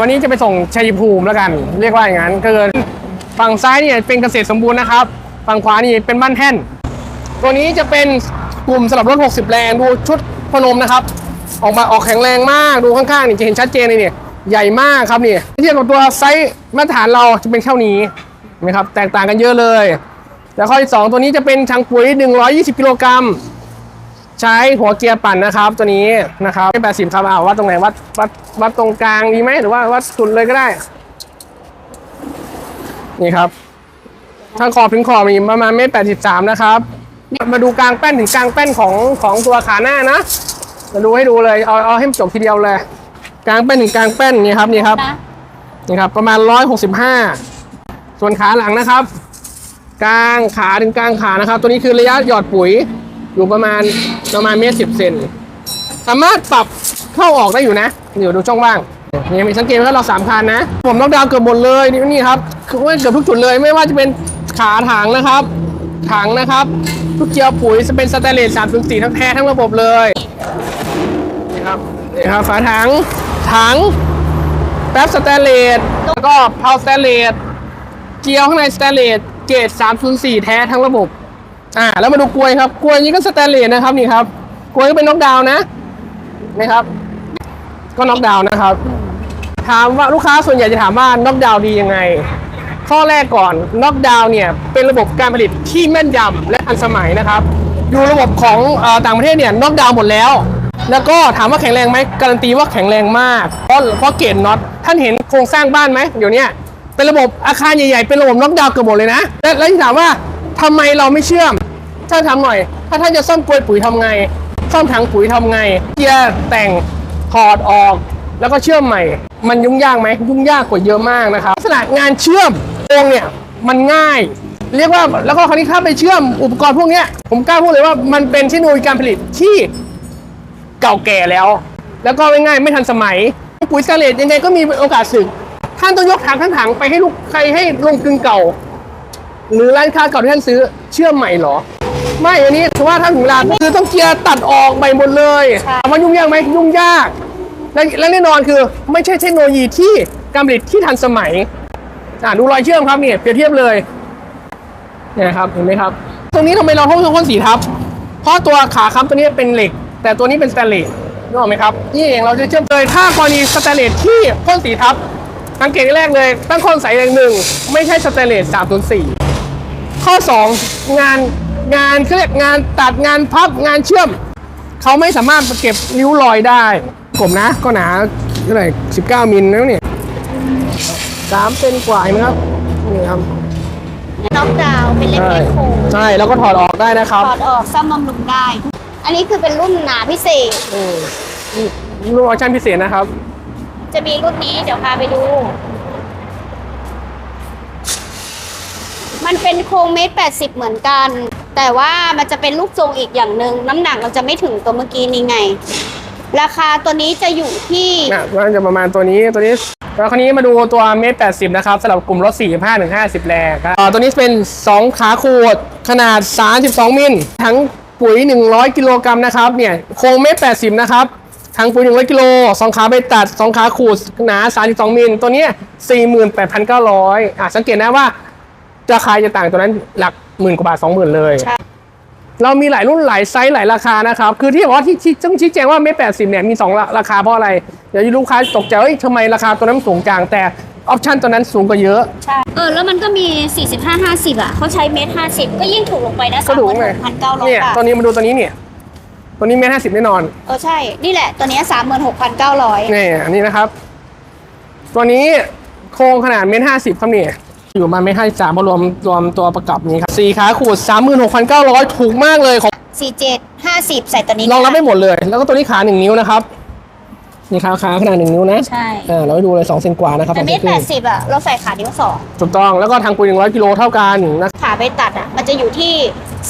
วันนี้จะไปส่งชัยภูมิแล้วกัน เรียกว่าอย่างนั้นก็คือฝั่งซ้ายเนี่ยเป็นเกษตรสมบูรณ์นะครับ ฝั่งขวานี่เป็นบ้านแท่น ตัวนี้จะเป็นกลุ่มสำหรับรถ 60 แรงดูชุดพนมนะครับ ออกมาออกแข็งแรงมากดูข้างๆนี่จะเห็นชัดเจนเลยเนี่ยใหญ่มากครับนี่เทียบกับตัวไซส์มาตรฐานเราจะเป็นเท่านี้นไหมครับแตกต่างกันเยอะเลยแล้วข้อที่สองตัวนี้จะเป็นถังปุ๋ย 120 กิโลกรัม ใช้หัวเกียร์ปั่นนะครับ ตัวนี้นะครับไม่แปดสิบครับเอาวัดตรงไหนวัดวัดวัดตรงกลางดีไหมหรือว่าวัดสุดเลยก็ได้ นี่ครับทางขอบถึงขอบมีประมาณเมตรแปดสิบสามนะครับ มาดูกลางแป้นถึงกลางแป้นของของตัวขาหน้านะมาดูให้ดูเลยเอาเอาให้จบทีเดียวเลย กลางแป้นถึงกลางแป้นนี่ครับนี่ครับนี่ครับ ประมาณร้อยหกสิบห้าส่วนขาหลังนะครับ กลางขาถึงกลางขานะครับ ตัวนี้คือระยะหยอดปุ๋ย อยู่ประมาณประมาณเมตรสิบเซนสามารถปรับเข้าออกได้อยู่นะเดี๋ยวดูช่องว่างนี่มีสังเกตว่าเราสามคันนะ ผมล็อกดาวเกือบหมดเลยนี่นี่ครับคือว่าเกือบทุกจุดเลยไม่ว่าจะเป็นขาถังนะครับ ถังนะครับทุกเกียวปุ๋ยจะเป็นสแตนเลส304ทั้งแท้ทั้งระบบเลยนี่ครับนี่ครับฝาถังถังแป๊บสแตนเลสแล้วก็เพาสแตนเลสเกียวข้างในสแตนเลสเกรด304 แท้ทั้งระบบ อ่าแล้วมาดูกลวยครับกลวยนี้ก็สแตนเลสนะครับนี่ครับกลวยก็เป็นน็อกดาวน์นะนี่ครับ ก็น็อกดาวน์นะครับ ถามว่าลูกค้าส่วนใหญ่จะถามว่าน็อกดาวน์ดียังไง ข้อแรกก่อนน็อกดาวน์เนี่ยเป็นระบบการผลิตที่แม่นยำและทันสมัยนะครับ อยู่ระบบของอต่างประเทศเนี่ยน็อกดาวน์หมดแล้ว แล้วก็ถามว่าแข็งแรงไหมการันตีว่าแข็งแรงมากเพราะเพราะเกณฑ์น็อตท่านเห็นโครงสร้างบ้านไหมเดี๋ยวนี้เป็นระบบอาคารใหญ่ๆเป็นระบบน็อกดาวน์เกือบหมดเลยนะ และแล้วที่ถามว่าทำไมเราไม่เชื่อม ถ้าทำหน่อย ถ้าท่านจะซ่อมกลวยปุ๋ยทำไง ซ่อมถังปุ๋ยทำไงเกียร์แต่งถอดออก แล้วก็เชื่อมใหม่ มันยุ่งยากไหมยุ่งยากกว่าเยอะมากนะครับลักษณะงานเชื่อมตรงเนี่ยมันง่าย เรียกว่าแล้วก็คราวนี้ถ้าไปเชื่อมอุปกรณ์พวกนี้ผมกล้าพูดเลยว่ามันเป็นเทคโนโลยีการผลิตที่เก่าแก่แล้ว แล้วก็ง่ายๆไม่ทันสมัย ปุ๋ยสกาเลตยังไงก็มีโอกาสสึก ท่านต้องยกถังทั้งถังไปให้ลูกใครให้ลงกึงเก่า หรือร้านค้าเก่าที่ท่านซื้อเชื่อมใหม่เหรอ ไม่อันนี้ถือว่าถ้าถึงเวลาคือต้องเกียร์ตัดออกใหม่หมดเลยถามว่ายุ่งยากไหมยุ่งยาก และและแน่นอนคือไม่ใช่เทคโนโลยีที่การผลิตที่ทันสมัยอ่าดูรอยเชื่อมครับเนี่ยเปรียบเทียบเลยเนี่ยนะครับเห็นไหมครับ ตรงนี้ทำไมเราต้องพ่นสีทับ เพราะตัวขาค้ำตัวนี้เป็นเหล็ก แต่ตัวนี้เป็นสแตนเลสนึกออกไหมครับนี่เองเราจะเชื่อมเลยถ้ากรณีสแตนเลสที่พ่นสีทับสังเกตแรกเลย ตั้งข้อสงสัยอย่างหนึ่งไม่ใช่สแตนเลส304ข้อ 2 งาน งานเขาเรียกงานตัดงานพับงานเชื่อม เขาไม่สามารถเก็บริ้วรอยได้ ผมนะก็หนาเท่าไหร่19มิลแล้วเนี่ยสามเซนกว่าเห็นไหมครับนี่ครับน็อกดาวน์เป็นเล็กใช่เล็กโคใช่แล้วก็ถอดออกได้นะครับถอดออกซ่อมบำรุงได้ อันนี้คือเป็นรุ่นหนาพิเศษ อืมนี่รุ่นออปชั่นพิเศษนะครับ จะมีรุ่นนี้เดี๋ยวพาไปดู มันเป็นโครงเมตรแปดสิบเหมือนกัน แต่ว่ามันจะเป็นลูกทรงอีกอย่างหนึ่งน้ำหนักเราจะไม่ถึงตัวเมื่อกี้นี้ไง ราคาตัวนี้จะอยู่ที่ นะมันจะประมาณตัวนี้ตัวนี้แล้วคราวนี้มาดูตัวเมตรแปดสิบนะครับสำหรับกลุ่มรถ 45ถึง50 แรงครับอ่าตัวนี้เป็น 2 ขาขวดขนาด 32 มิลทั้งปุ๋ย 100 กิโลกรัมนะครับเนี่ยโครงเมตรแปดสิบนะครับทั้งปุ๋ย 100 กิโลสองขาใบตัด 2 ขาขูดหนา 32 มิลตัวเนี้ย48,900อะสังเกตนะว่า ราคาจะต่างตัวนั้นหลักหมื่นกว่าบาท20,000เลย ใช่ เรามีหลายรุ่นหลายไซส์หลายราคานะครับ คือที่บอกว่าที่ที่ต้องชี้แจงว่าไม่แปดสิบเนี่ยมีสองราราคาเพราะอะไร เดี๋ยวลูกค้าตกใจว่าเฮ้ยทำไมราคาตัวนั้นสูงจังแต่ออปชันตัวนั้นสูงกว่าเยอะ ใช่ เออ แล้วมันก็มี 45 50 อะ เขาใช้เมตร50 ก็ยิ่งถูกลงไปนะก็ถูกไงพันเก้าร้อยเนี่ยบาท ตัวนี้มาดูตัวนี้เนี่ย ตัวนี้เมตรห้าสิบแน่นอน เออ ใช่ นี่แหละ ตัวเนี้สามหมื่นหกพันเก้าร้อยนี่อันนี้นะครับ ตัวนี้โครงขนาดเมตรห้าสิบครับเนี่ย อยู่มาเมตรห้าสิบสามพอรวมรวมตัวประกับนี้ครับสี่ขาขูดสามหมื่นหกพันเก้าร้อยถูกมากเลยของสี่เจ็ดห้าสิบใส่ตัวนี้รองรับได้หมดเลย แล้วก็ตัวนี้ขาหนึ่งนิ้วนะครับนี่ขาขาขนาดหนึ่งนิ้วนะใช่อ่าเราให้ดูเลยสองเซนกว่านะครับแต่เมตรสองแปซนดครึ่งสิบอะเราใส่ขานิ้วสองถูกต้องแล้วก็ทางปุ๋ย100กิโลเท่ากันนะขาไปตัดอะมันจะอยู่ที่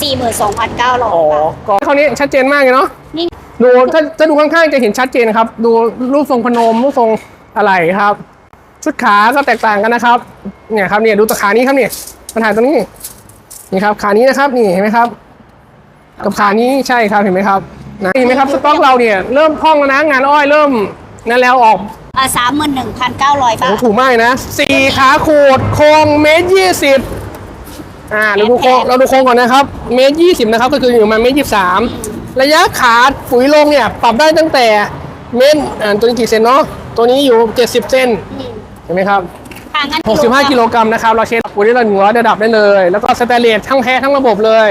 สี่หมื่นสองพันเก้าร้อยอ๋อก็คราวนี้ชัดเจนมากเลยเนาะนี่ดูถ้าถ้าดูข้างๆจะเห็นชัดเจนครับ ดูรูปทรงพนมรูปทรงอะไรครับ ชุดขาก็แตกต่างกันนะครับ เนี่ยครับเนี่ยดูตัวขานี้ครับเนี่ยปัญหาตรงนี้ นี่ครับขานี้นะครับนี่เห็นไหมครับ กับขานี้ใช่ครับเห็นไหมครับนะเห็นไหมครับสต็อกเราเนี่ยเริ่มพร่องแล้วนะงานอ้อยเริ่มนั่นแล้วออกอ่าสามหมื่นหนึ่งพันเก้าร้อยบาโอ้ทถูกมากเลยนะสี่ขาขูดโครงเมตรยี่สิบอ่าเราดูโครงเราดูโครงก่อนนะครับ เมตรยี่สิบนะครับก็คืออยู่ประมาณเมตรยี่สามระยะขาปุ๋ยลงเนี่ยปรับได้ตั้งแต่เมตรอ่าตัวนี้กี่เซนเนาะตัวนี้อยู่เจ็ดสิบเซนอืมเห็นไหมครับห่างกัน65 กิโลกรัมนะครับ เราเช็คปุ๋ยได้ละ100 ระดับได้เลย แล้วก็สแตนเลสทั้งแท้ทั้งระบบเลย